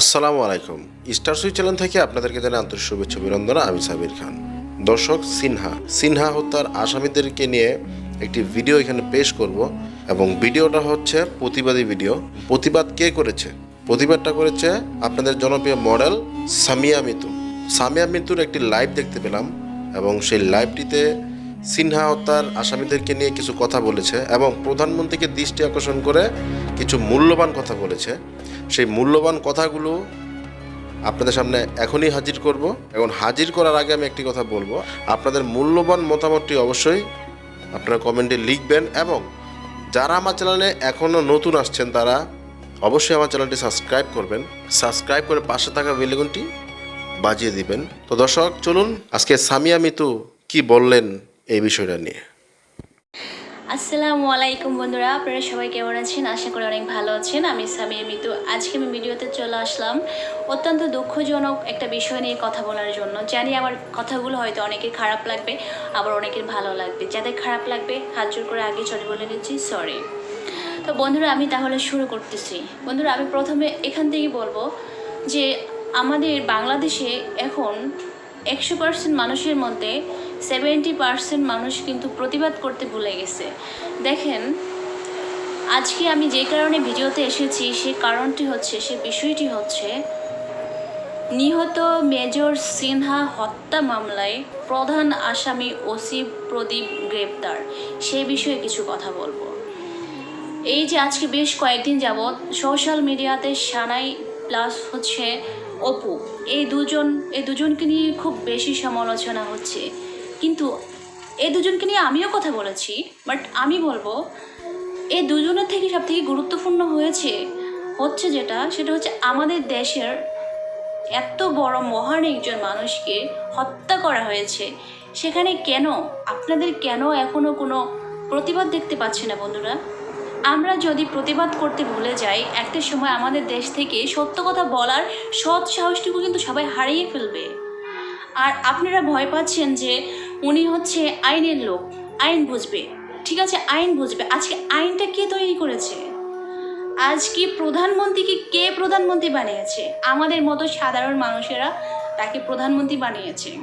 আসসালামু আলাইকুম। স্টার সুই চ্যানেল থেকে আপনাদেরকে জানাই আন্তরিক শুভেচ্ছা, অভিনন্দন। আমি সাবির খান। দর্শক, সিনহা। সিনহা হত্যার আসামিদেরকে নিয়ে একটি ভিডিও এখানে পেশ করব এবং ভিডিওটা হচ্ছে প্রতিবাদী ভিডিও। প্রতিবাদ কে করেছে? প্রতিবাদটা করেছে আপনাদের জনপ্রিয় মডেল সামিয়া মিতু। সামিয়া মিতুর একটি লাইভ দেখতে পেলাম এবং সেই লাইভটিতে সিনহা হত্যার আসামিদেরকে নিয়ে কিছু কথা বলেছে এবং প্রধানমন্ত্রীকে দৃষ্টি আকর্ষণ করে কিছু মূল্যবান কথা বলেছে। সেই মূল্যবান কথাগুলো আপনাদের সামনে এখনই হাজির করব এবং হাজির করার আগে আমি একটি কথা বলব। আপনাদের মূল্যবান মতামতটি অবশ্যই আপনারা কমেন্টে লিখবেন এবং যারা আমার চ্যানেলে এখনও নতুন আসছেন তারা অবশ্যই আমার চ্যানেলটি সাবস্ক্রাইব করবেন। সাবস্ক্রাইব করে পাশে থাকা বেলেগুনটি বাজিয়ে দিবেন। তো দর্শক, চলুন আজকে সামিয়া মিতু কি বললেন এই বিষয়টা নিয়ে। আসসালামু আলাইকুম বন্ধুরা, আপনারা সবাই কেমন আছেন? আশা করি অনেক ভালো আছেন। আমি সামিয়া মিতু। আজকে আমি ভিডিওতে চলে আসলাম অত্যন্ত দুঃখজনক একটা বিষয় নিয়ে কথা বলার জন্য। জানি আমার কথাগুলো হয়তো অনেকের খারাপ লাগবে, আবার অনেকের ভালো লাগবে। যাদের খারাপ লাগবে, হাত জোর করে আগে চলে বলে নিচ্ছি সরি তো বন্ধুরা, আমি তাহলে শুরু করতেছি। বন্ধুরা, আমি প্রথমে এখান থেকেই বলব যে আমাদের বাংলাদেশে এখন একশো পার্সেন্ট মানুষের মধ্যে সেভেন্টি পার্সেন্ট মানুষ কিন্তু প্রতিবাদ করতে ভুলে গেছে। দেখেন, আজকে আমি যে কারণে ভিডিওতে এসেছি, সে কারণটি হচ্ছে, সে বিষয়টি হচ্ছে, নিহত মেজর সিনহা হত্যা মামলায় প্রধান আসামি ওসি প্রদীপ গ্রেপ্তার। সে বিষয়ে কিছু কথা বলব। এই যে আজকে বেশ কয়েকদিন যাবৎ সোশ্যাল মিডিয়াতে সানাই প্লাস হচ্ছে অপু। এই দুজন, এই দুজনকে নিয়ে খুব বেশি সমালোচনা হচ্ছে। কিন্তু এই দুজনকে নিয়ে আমিও কথা বলেছি বাট আমি বলব এই দুজনের থেকে সব থেকে গুরুত্বপূর্ণ হয়েছে, হচ্ছে যেটা, সেটা হচ্ছে আমাদের দেশের এত বড় মহান একজন মানুষকে হত্যা করা হয়েছে। সেখানে কেন, আপনাদের কেন এখনও কোনো প্রতিবাদ দেখতে পাচ্ছি না বন্ধুরা? আমরা যদি প্রতিবাদ করতে ভুলে যাই, একটা সময় আমাদের দেশ থেকে সত্য কথা বলার সৎ সাহসটুকু কিন্তু সবাই হারিয়ে ফেলবে। আর আপনারা ভয় পাচ্ছেন যে উনি হচ্ছে আইনের লোক। আইন বুঝবে। ঠিক আছে? আইন বুঝবে। আজকে আইনটা কে তৈরি করেছে? আজকে প্রধানমন্ত্রীকে কে প্রধানমন্ত্রী বানিয়েছে? আমাদের মতো সাধারণ মানুষেরা তাকে প্রধানমন্ত্রী বানিয়েছে।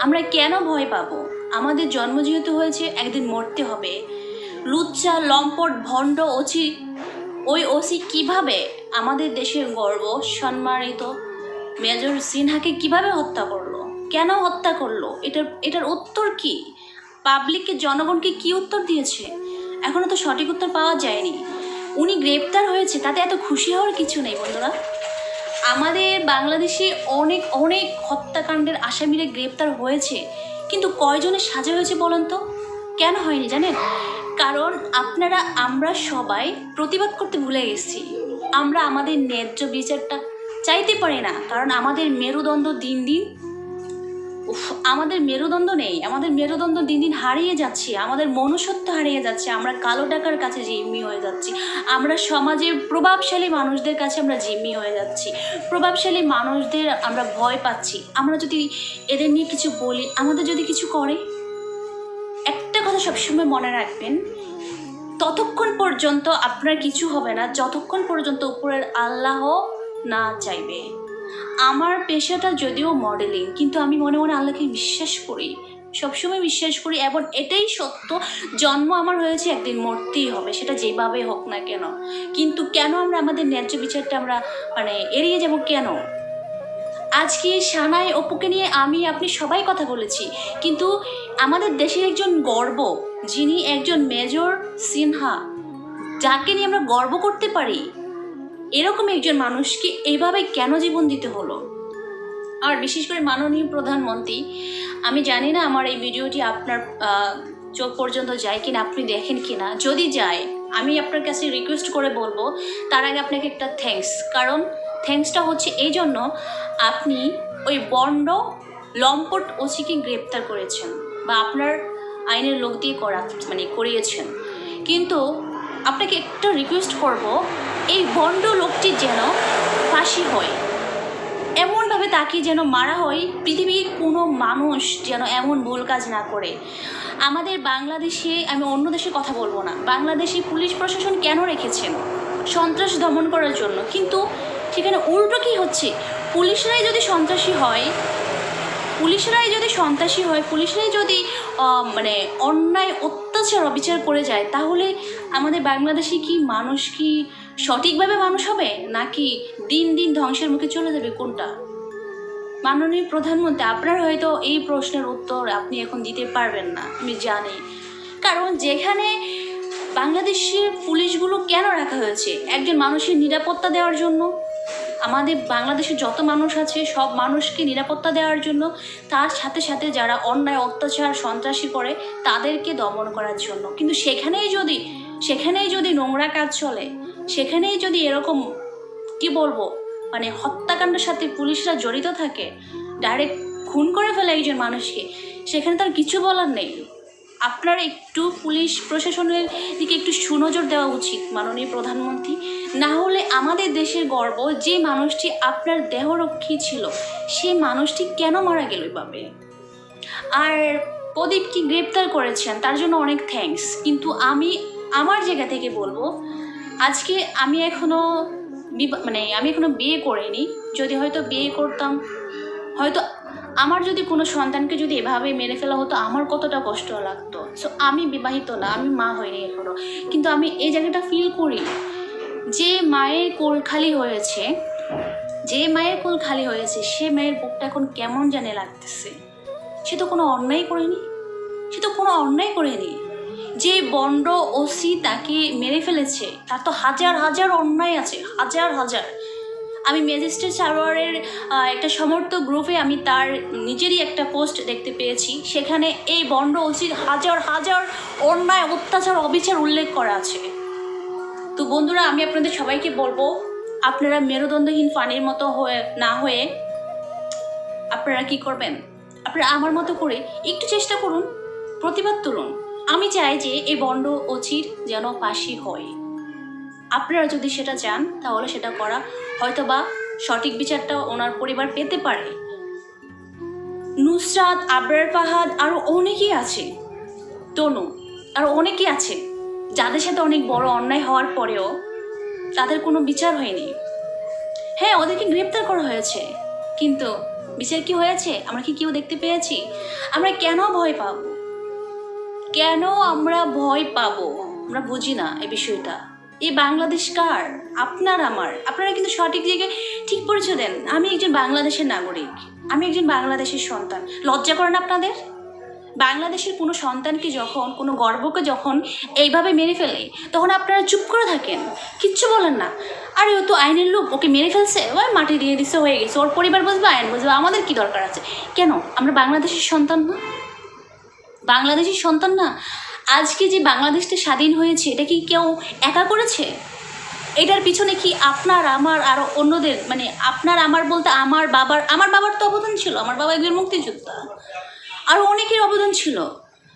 আমরা কেন ভয় পাবো? আমাদের জন্ম যেহেতু হয়েছে, একদিন মরতে হবে। লুচ্চা, লম্পট, ভণ্ড ওচি ওই ওসি কীভাবে আমাদের দেশের গর্ব সম্মানিত মেজর সিনহাকে কীভাবে হত্যা করল? কেন হত্যা করল? এটার এটার উত্তর কি? পাবলিককে জনগণকে কি উত্তর দিয়েছে? এখনও তো সঠিক উত্তর পাওয়া যায়নি। উনি গ্রেপ্তার হয়েছে, তাতে এত খুশি হওয়ার কিছু নেই বন্ধুরা। আমাদের বাংলাদেশে অনেক অনেক হত্যাকাণ্ডের আসামিরা গ্রেপ্তার হয়েছে, কিন্তু কয়জনের সাজা হয়েছে বলেন তো? কেন হয়নি জানেন? কারণ আপনারা, আমরা সবাই প্রতিবাদ করতে ভুলে গেছি। আমরা আমাদের ন্যায্য বিচারটা চাইতে পারি না, কারণ আমাদের মেরুদণ্ড দিন দিন উফ, আমাদের মেরুদণ্ড নেই। আমাদের মেরুদণ্ড দিন দিন হারিয়ে যাচ্ছে। আমাদের মনুষ্যত্ব হারিয়ে যাচ্ছে। আমরা কালো টাকার কাছে জিম্মি হয়ে যাচ্ছি। আমরা সমাজে প্রভাবশালী মানুষদের কাছে আমরা জিম্মি হয়ে যাচ্ছি। প্রভাবশালী মানুষদের আমরা ভয় পাচ্ছি। আমরা যদি এদের নিয়ে কিছু বলি আমাদের যদি কিছু করে একটা কথা সবসময় মনে রাখবেন ততক্ষণ পর্যন্ত আপনার কিছু হবে না। যতক্ষণ পর্যন্ত উপরের আল্লাহ না চাইবে। আমার পেশাটা যদিও মডেলিং কিন্তু আমি মনে মনে আল্লাহকে বিশ্বাস করি। সবসময় বিশ্বাস করি, এবং এটাই সত্য, জন্ম আমার হয়েছে একদিন মরতেই হবে, সেটা যেভাবে হোক না কেন। কিন্তু কেন আমরা আমাদের ন্যায্য বিচারটা আমরা মানে এড়িয়ে যাব কেন? আজকে সানাই অপুকে নিয়ে আমি, আপনি সবাই কথা বলেছি, কিন্তু আমাদের দেশের একজন গর্ব, যিনি একজন মেজর সিনহা, যাকে নিয়ে আমরা গর্ব করতে পারি এরকম একজন মানুষকে এভাবে কেন জীবন দিতে হলো? আর বিশেষ করে মাননীয় প্রধানমন্ত্রী, আমি জানি না আমার এই ভিডিওটি আপনার চোখ পর্যন্ত যায় কিনা, আপনি দেখেন কিনা। যদি যায়, আমি আপনার কাছে রিকোয়েস্ট করে বলব, তার আগে আপনাকে একটা থ্যাঙ্কস কারণ থ্যাঙ্কসটা হচ্ছে এই জন্য আপনি ওই বন্ড, লম্পট ওসিকে গ্রেপ্তার করেছেন বা আপনার আইনের লোক দিয়ে করা মানে করিয়েছেন। কিন্তু আপনাকে একটা রিকোয়েস্ট করব, এই বন্ড লোকটি যেন ফাঁসি হয়। এমনভাবে তাকে যেন মারা হয়, পৃথিবীর কোনো মানুষ যেন এমন ভুল কাজ না করে। আমাদের বাংলাদেশে, আমি অন্য দেশে কথা বলব না, বাংলাদেশে পুলিশ প্রশাসন কেন রেখেছেন? সন্ত্রাস দমন করার জন্য। কিন্তু সেখানে উল্টো কী হচ্ছে? পুলিশরাই যদি সন্ত্রাসী হয় পুলিশরাই যদি সন্ত্রাসী হয়, পুলিশরাই যদি মানে অন্যায়, অত্যাচার, অবিচার করে যায়, তাহলে আমাদের বাংলাদেশে কি মানুষ কি সঠিকভাবে মানুষ হবে? নাকি দিন দিন ধ্বংসের মুখে চলে যাবে? কোনটা? মাননীয় প্রধানমন্ত্রী, আপনার হয়তো এই প্রশ্নের উত্তর আপনি এখন দিতে পারবেন না, আমি জানি। কারণ যেখানে বাংলাদেশের পুলিশগুলো কেন রাখা হয়েছে? একজন মানুষের নিরাপত্তা দেওয়ার জন্য আমাদের বাংলাদেশে যত মানুষ আছে, সব মানুষকে নিরাপত্তা দেওয়ার জন্য তার সাথে সাথে যারা অন্যায়, অত্যাচার, সন্ত্রাসী করে তাদেরকে দমন করার জন্য। কিন্তু সেখানেই যদি সেখানেই যদি নোংরা কাজ চলে, সেখানেই যদি এরকম, কি বলব মানে হত্যাকাণ্ডের সাথে পুলিশরা জড়িত থাকে ডাইরেক্ট খুন করে ফেলে একজন মানুষকে, সেখানে তার কিছু বলার নেই। আপনার একটু পুলিশ প্রশাসনের দিকে একটু সুনজর দেওয়া উচিত, মাননীয় প্রধানমন্ত্রী। না হলে আমাদের দেশের গর্ব, যে মানুষটি আপনার দেহরক্ষী ছিল, সেই মানুষটি কেন মারা গেল এভাবে? আর প্রদীপকে গ্রেপ্তার করেছেন, তার জন্য অনেক থ্যাঙ্কস কিন্তু আমি আমার জায়গা থেকে বলব, আজকে আমি এখনও মানে আমি এখনও বিয়ে করিনি। যদি হয়তো বিয়ে করতাম, হয়তো আমার যদি কোনো সন্তানকে যদি এভাবে মেরে ফেলা হতো, আমার কতটা কষ্ট লাগতো। সো আমি বিবাহিত না, আমি মা হইনি এখনও। কিন্তু আমি এই জায়গাটা ফিল করি। যে মায়ের কোল খালি হয়েছে, যে মায়ের কোল খালি হয়েছে, সে মায়ের বুকটা এখন কেমন জানে লাগতেছে? সে তো কোনো অন্যায় করেনি। সে তো কোনো অন্যায় করেনি। যে বন্ড ওসি তাকে মেরে ফেলেছে, তার তো হাজার হাজার অন্যায় আছে, হাজার হাজার। আমি ম্যাজিস্ট্রেট সারোয়ারের একটা সমর্থক গ্রুপে আমি তার নিজেরই একটা পোস্ট দেখতে পেয়েছি। সেখানে এই বন্ড ওসির হাজার হাজার অন্যায়, অত্যাচার, অবিচার উল্লেখ করা আছে। তো বন্ধুরা, আমি আপনাদের সবাইকে বলব, আপনারা মেরুদণ্ডহীন পানির মতো হয়ে, না হয়ে আপনারা কি করবেন? আপনারা আমার মতো করে একটু চেষ্টা করুন, প্রতিবাদ তুলুন। আমি চাই যে এই বন্ড অচির যেন পাশি হয়। আপনারা যদি সেটা চান, তাহলে সেটা করা হয়তো বা সঠিক বিচারটা ওনার পরিবার পেতে পারে। নুসরাত, আবরার ফাহাদ আরও অনেকেই আছে। তনু আরও অনেকেই আছে। যাদের সাথে অনেক বড় অন্যায় হওয়ার পরেও তাদের কোনো বিচার হয়নি। হ্যাঁ ওদেরকে গ্রেপ্তার করা হয়েছে। কিন্তু বিচার কি হয়েছে? আমরা কি কেউ দেখতে পেয়েছি? আমরা কেন ভয় পাবো? কেন আমরা ভয় পাবো? আমরা বুঝি না এই বিষয়টা। এই বাংলাদেশ কার? আপনার আমার। আপনারা কিন্তু সঠিক জায়গায় ঠিক পরিচয় দেন। আমি একজন বাংলাদেশের নাগরিক। আমি একজন বাংলাদেশের সন্তান। লজ্জা করেন আপনাদের? বাংলাদেশের কোনো সন্তানকে যখন, কোনো গর্বকে যখন এইভাবে মেরে ফেলে, তখন আপনারা চুপ করে থাকেন। কিচ্ছু বলেন না। আরে, ও তো আইনের লোক। ওকে মেরে ফেলছে? ওই মাটি দিয়ে দিছে, হয়ে গেছে। ওর পরিবার বুঝবে, আইন বুঝবে। আমাদের কি দরকার আছে? কেন? আমরা বাংলাদেশের সন্তান না? বাংলাদেশের সন্তান না? আজকে যে বাংলাদেশটা স্বাধীন হয়েছে, এটা কি কেউ একা করেছে? এটার পিছনে কি আপনার, আমার আর অন্যদের মানে আপনার, আমার বলতে আমার বাবার আমার বাবার তো অবদান ছিল, আমার বাবা একজন মুক্তিযোদ্ধা। আরও অনেকের অবদান ছিল।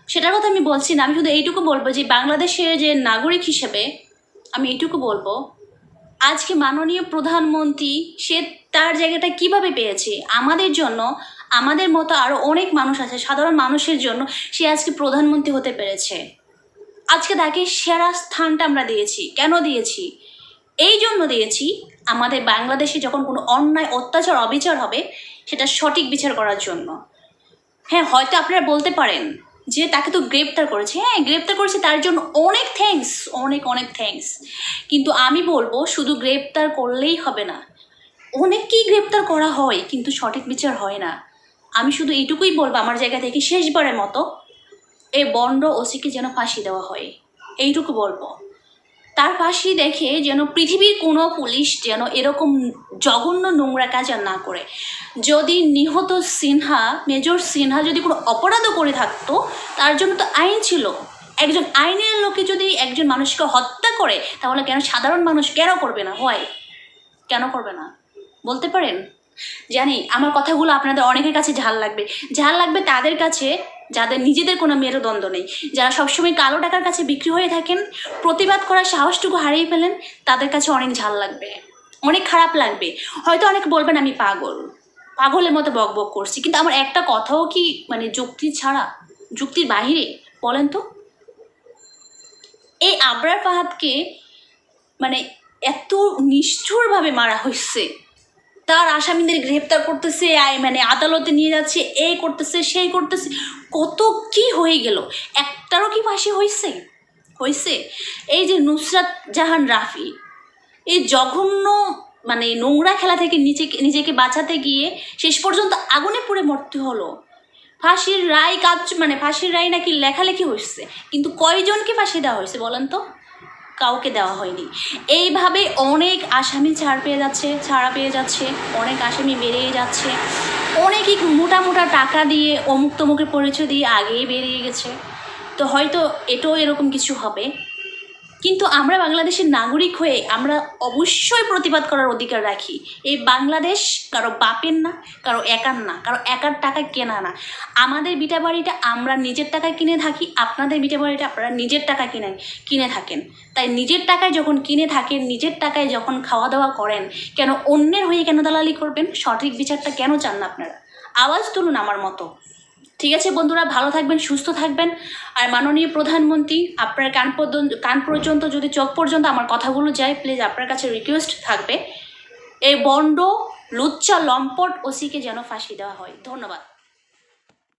সেটার কথা আমি বলছি না, আমি শুধু এইটুকু বলব যে বাংলাদেশের যে নাগরিক হিসেবে আমি এইটুকু বলব, আজকে মাননীয় প্রধানমন্ত্রী সে তার জায়গাটা কীভাবে পেয়েছে? আমাদের জন্য আমাদের মতো আরও অনেক মানুষ আছে, সাধারণ মানুষের জন্য সে আজকে প্রধানমন্ত্রী হতে পেরেছে। আজকে তাকে সেরা স্থানটা আমরা দিয়েছি। কেন দিয়েছি? এই জন্য দিয়েছি, আমাদের বাংলাদেশে যখন কোনো অন্যায়, অত্যাচার, অবিচার হবে, সেটা সঠিক বিচার করার জন্য। হ্যাঁ হয়তো আপনারা বলতে পারেন যে তাকে তো গ্রেপ্তার করেছে। হ্যাঁ গ্রেপ্তার করেছে তার জন্য অনেক থ্যাঙ্কস অনেক অনেক থ্যাঙ্কস কিন্তু আমি বলব, শুধু গ্রেপ্তার করলেই হবে না। অনেককেই গ্রেপ্তার করা হয়, কিন্তু সঠিক বিচার হয় না। আমি শুধু এইটুকুই বলব আমার জায়গা থেকে শেষবারের মতো এ বন্ড ওসিকে যেন ফাঁসি দেওয়া হয়। এইটুকু বলব। তার ফাঁসি দেখে যেন পৃথিবীর কোনো পুলিশ যেন এরকম জঘন্য নোংরা কাজ আর না করে। যদি নিহত সিনহা, মেজর সিনহা যদি কোনো অপরাধও করে থাকতো, তার জন্য তো আইন ছিল। একজন আইনের লোকে যদি একজন মানুষকে হত্যা করে, তাহলে কেন সাধারণ মানুষ কেন করবে না? হয়। কেন করবে না? বলতে পারেন? জানি, আমার কথাগুলো আপনাদের অনেকের কাছে ঝাল লাগবে। ঝাল লাগবে তাদের কাছে, যাদের নিজেদের কোনো মেরুদণ্ড নেই। যারা সবসময় কালো টাকার কাছে বিক্রি হয়ে থাকেন, প্রতিবাদ করার সাহসটুকু হারিয়ে ফেলেন, তাদের কাছে অনেক ঝাল লাগবে। অনেক খারাপ লাগবে। হয়তো অনেক বলবেন, আমি পাগল। পাগলের মতো বক বক করছি। কিন্তু আমার একটা কথাও কি মানে যুক্তি ছাড়া, যুক্তির বাহিরে? বলেন তো। এই আবরার ফাহাদকে মানে এত নিষ্ঠুরভাবে মারা হয়েছে। তার আসামিদের গ্রেপ্তার করতেছে, আই মানে আদালতে নিয়ে যাচ্ছে এই করতেছে, সেই করতেছে। কত কি হয়ে গেল? একটারও কি ফাঁসি হয়েছে হয়েছে এই যে নুসরাত জাহান রাফি, এই জঘন্য মানে নোংরা খেলা থেকে নিজেকে নিজেকে বাঁচাতে গিয়ে শেষ পর্যন্ত আগুনে পুড়ে মরতে হলো। ফাঁসির রায় কাজ মানে ফাঁসির রায় নাকি লেখালেখি হয়েছে কিন্তু কয়জনকে ফাঁসি দেওয়া হয়েছে বলেন তো? কাউকে দেওয়া হয়নি। এইভাবে অনেক আসামি ছাড় পেয়ে যাচ্ছে, ছাড়া পেয়ে যাচ্ছে, অনেক আসামি বেরিয়ে যাচ্ছে। অনেকই মোটা মোটা টাকা দিয়ে, অমুক তমুকের পরিচয় দিয়ে আগেই বেরিয়ে গেছে। তো হয়তো এটাও এরকম কিছু হবে। কিন্তু আমরা বাংলাদেশের নাগরিক হয়ে আমরা অবশ্যই প্রতিবাদ করার অধিকার রাখি। এই বাংলাদেশ কারও বাপের না, কারও একার না, কারও একার টাকা কেনা না। আমাদের বিটা বাড়িটা আমরা নিজের টাকায় কিনে থাকি, আপনাদের বিটা বাড়িটা আপনারা নিজের টাকা কিনে কিনে থাকেন। তাই নিজের টাকায় যখন কিনে থাকেন, নিজের টাকায় যখন খাওয়া দাওয়া করেন, কেন অন্যের হয়ে কেন দালালি করবেন? সঠিক বিচারটা কেন চান না আপনারা? আওয়াজ তুলুন আমার মতো। ঠিক আছে বন্ধুরা, ভালো থাকবেন, সুস্থ থাকবেন। আর মাননীয় প্রধানমন্ত্রী, আপনার কান পর্যন্ত কান পর্যন্ত যদি চোখ পর্যন্ত আমার কথাগুলো যায় প্লিজ আপনার কাছে রিকোয়েস্ট থাকবে। এই বন্ড, লুচ্চা, লম্পট, ওসিকে যেন ফাঁসি দেওয়া হয়। ধন্যবাদ।